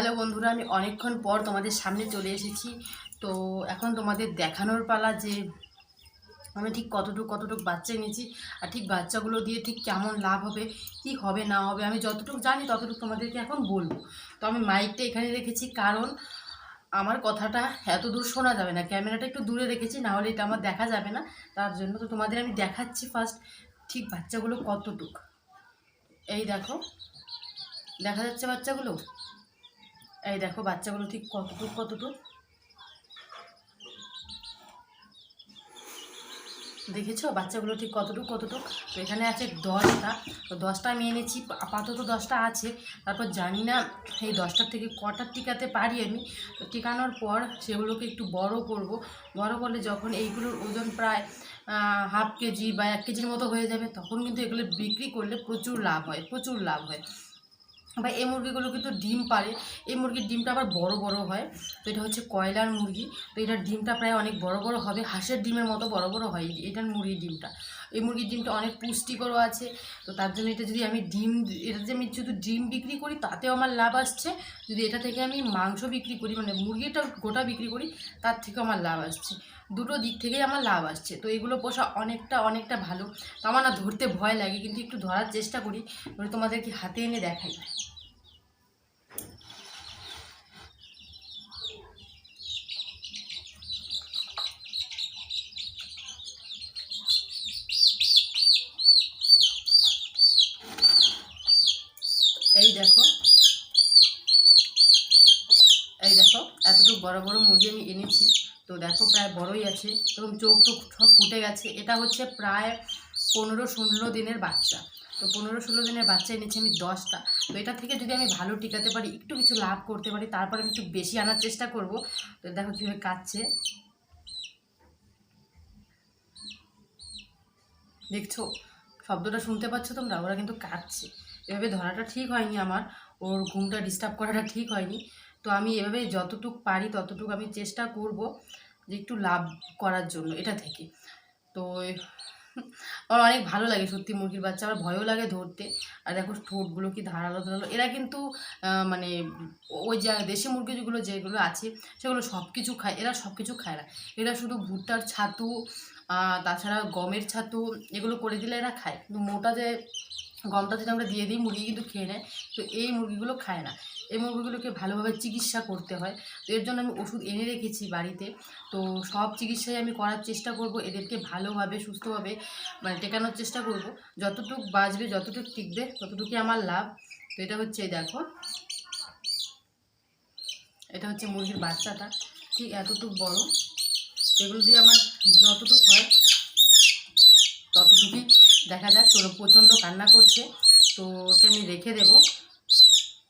Hello বন্ধুরা, আমি অনেকক্ষণ পর তোমাদের সামনে চলে এসেছি। তো এখন তোমাদের দেখানোর পালা যে আমি ঠিক কতটুকু কতটুকু বাচ্চা এনেছি আর ঠিক বাচ্চাগুলো দিয়ে ঠিক কেমন লাভ হবে, কি হবে না হবে, আমি যতটুকু জানি ততটুকু তোমাদেরকে এখন বলব। তো আমি মাইকটা এখানে রেখেছি কারণ আমার কথাটা এত দূর শোনা যাবে না, ক্যামেরাটা একটু দূরে রেখেছি, না হলে এটা আমার দেখা যাবে না। তার জন্য তো তোমাদের আমি দেখাচ্ছি ফার্স্ট ঠিক বাচ্চাগুলো কতটুক। এই দেখো, দেখা যাচ্ছে বাচ্চাগুলো? এই দেখো, বাচ্চাগুলো ঠিক কতটুক কতটুক? দেখেছ? বাচ্চাগুলো ঠিক কতটুক কতটুক? তো এখানে আছে দশটা। তো দশটা আমি এনেছি, আপাতত দশটা আছে। তারপর জানি না, এই দশটার থেকে কটা টিকাতে পারি আমি? তো টিকানোর পর সেগুলোকে একটু বড় করব। বড় করলে যখন এইগুলোর ওজন প্রায় হাফ কেজি বা এক কেজির মতো হয়ে যাবে, তখন কিন্তু এগুলো বিক্রি করলে প্রচুর লাভ হয়, প্রচুর লাভ হয়। বা এই মুরগিগুলো কিন্তু ডিম পারে এই মুরগির ডিমটা আবার বড় বড় হয়। তো এটা হচ্ছে কয়লার মুরগি। তো এটার ডিমটা প্রায় অনেক বড় বড় হবে। হাঁসের ডিমের মতো বড় বড় হয় এটার মুরগির ডিমটা। এই মুরগির ডিমটা অনেক পুষ্টিকরও আছে। তো তার জন্য এটা যদি আমি ডিম, এটা যদি আমি শুধু ডিম বিক্রি করি, তাতেও আমার লাভ আসছে। যদি এটা থেকে আমি মাংস বিক্রি করি মানে মুরগিটা গোটা বিক্রি করি, তার থেকেও আমার লাভ আসছে। দুটো দিক থেকেই আমার লাভ আসছে। তো এগুলো পোষা অনেকটা অনেকটা ভালো। তো আমার না ধরতে ভয় লাগে, কিন্তু একটু ধরার চেষ্টা করি, এবার তোমাদেরকে হাতে এনে দেখাই। এই দেখো। এই দেখো, এতটুকু বড় বড় মুরগি আমি এনেছি। তো দেখো প্রায় বড়ই আছে এবং চোখ টোক সব ফুটে গেছে। এটা হচ্ছে প্রায় পনেরো ষোলো দিনের বাচ্চা। তো পনেরো ষোলো দিনের বাচ্চা এনেছি আমি দশটা। তো এটা থেকে যদি আমি ভালো টিকাতে পারি, একটু কিছু লাভ করতে পারি, তারপর আমি একটু বেশি আনার চেষ্টা করব। তো দেখো কীভাবে কাটছে। দেখছ? শব্দটা শুনতে পাচ্ছ তোমরা? ওরা কিন্তু কাটছে। এভাবে ধরাটা ঠিক হয়নি আমার। ওর ঘুমটা ডিস্টার্ব করাটা ঠিক হয়নি। তো আমি এভাবে যতটুক পারি, ততটুক আমি চেষ্টা করব। যে একটু লাভ করার জন্য, এটা থেকে। তো, আমার অনেক ভালো লাগে সত্যি মুরগির বাচ্চা, আমার ভয়ও লাগে ধরতে। আর দেখো ঠোঁটগুলো কি ধারালো ধারালো। এরা কিন্তু মানে ওই যে দেশি মুরগি যেগুলো যেগুলো আছে, সেগুলো সব কিছু খায়। এরা সব কিছু খায় না। এরা শুধু ভুট্টার ছাতু তাছাড়া গমের ছাতু, এগুলো করে দিলে এরা খায়। কিন্তু মোটা যে গমটা যদি আমরা দিয়ে দিই, মুরগি কিন্তু খেয়ে নেয়। তো এই মুরগিগুলো খায় না। এই মুরগিগুলোকে ভালোভাবে চিকিৎসা করতে হয়। তো এর জন্য আমি ওষুধ এনে রেখেছি বাড়িতে। তো সব চিকিৎসাই আমি করার চেষ্টা করব। এদেরকে ভালোভাবে, সুস্থভাবে মানে টেকানোর চেষ্টা করব। যতটুকু বাঁচবে, যতটুকু টিকবে, ততটুকুই আমার লাভ। তো এটা হচ্ছে দেখো। এটা হচ্ছে মুরগির বাচ্চাটা। ঠিক এতটুকু বড়। এগুলো দিয়ে আমার যতটুকু হয়, ততটুকুই দেখা যাক, তোর প্রচণ্ড কান্না করছে, তো ওকে আমি রেখে দেবো।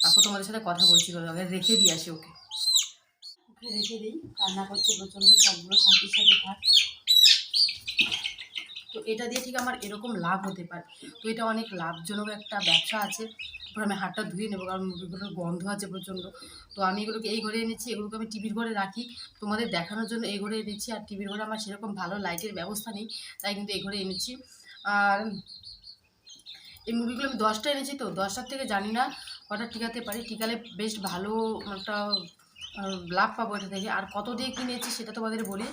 তারপর তোমাদের সাথে কথা বলছি বলো আগে রেখে দিয়ে আসি ওকে। ওকে রেখে দিই, কান্না করছে প্রচণ্ড, সবগুলো সাথীর সাথে থাক। তো এটা দিয়ে ঠিক আমার এরকম লাভ হতে পারে। তো এটা অনেক লাভজনক একটা ব্যবসা আছে তারপর আমি হাতটা ধুয়ে নেব, কারণ মুরগিগুলোর গন্ধ আছে প্রচণ্ড। তো আমি এগুলোকে এই ঘরে এনেছি, এগুলোকে আমি টিভির ঘরে রাখি। তোমাদের দেখানোর জন্য এই ঘরে এনেছি, আর টিভির ঘরে আমার সেরকম ভালো লাইটের ব্যবস্থা নেই, তাই কিন্তু এই ঘরে এনেছি। আর এই মুরগিগুলো আমি দশটা এনেছি তো, দশটার থেকে জানি না কটা টিকাতে পারি। টিকালে বেশ ভালো একটা লাভ পাবো এটা থেকে আর কত দিয়ে কিনেছি সেটা তোমাদের বলি।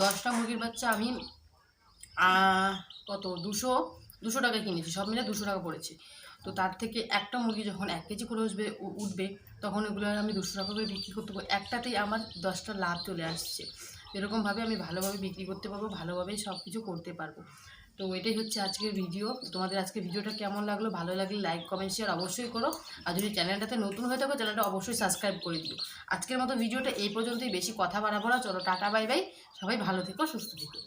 দশটা মুরগির বাচ্চা আমি কত? দুশো দুশো টাকা কিনেছি। সব মিলে দুশো টাকা পড়েছে। তো তার থেকে একটা মুরগি যখন এক কেজি করে উঠবে উঠবে, তখন এগুলো আমি দুশো টাকা করে বিক্রি করতে পারব। একটাতেই আমার দশটা লাভ চলে আসছে। এরকমভাবে আমি ভালোভাবে বিক্রি করতে পারব, ভালোভাবেই সব কিছু করতে পারব। তো এটাই হচ্ছে আজকের ভিডিও তোমাদের আজকে ভিডিওটা কেমন লাগল? ভালো লাগলে লাইক কমেন্ট শেয়ার অবশ্যই করো। আর যদি চ্যানেলটাতে নতুন হয়ে থাকো চ্যানেলটা অবশ্যই সাবস্ক্রাইব করে দিও। আজকের মতো ভিডিওটা এই পর্যন্তই। বেশি কথা বাড়াবো না। চলো টাটা বাই বাই সবাই ভালো থেকো, সুস্থ থেকো।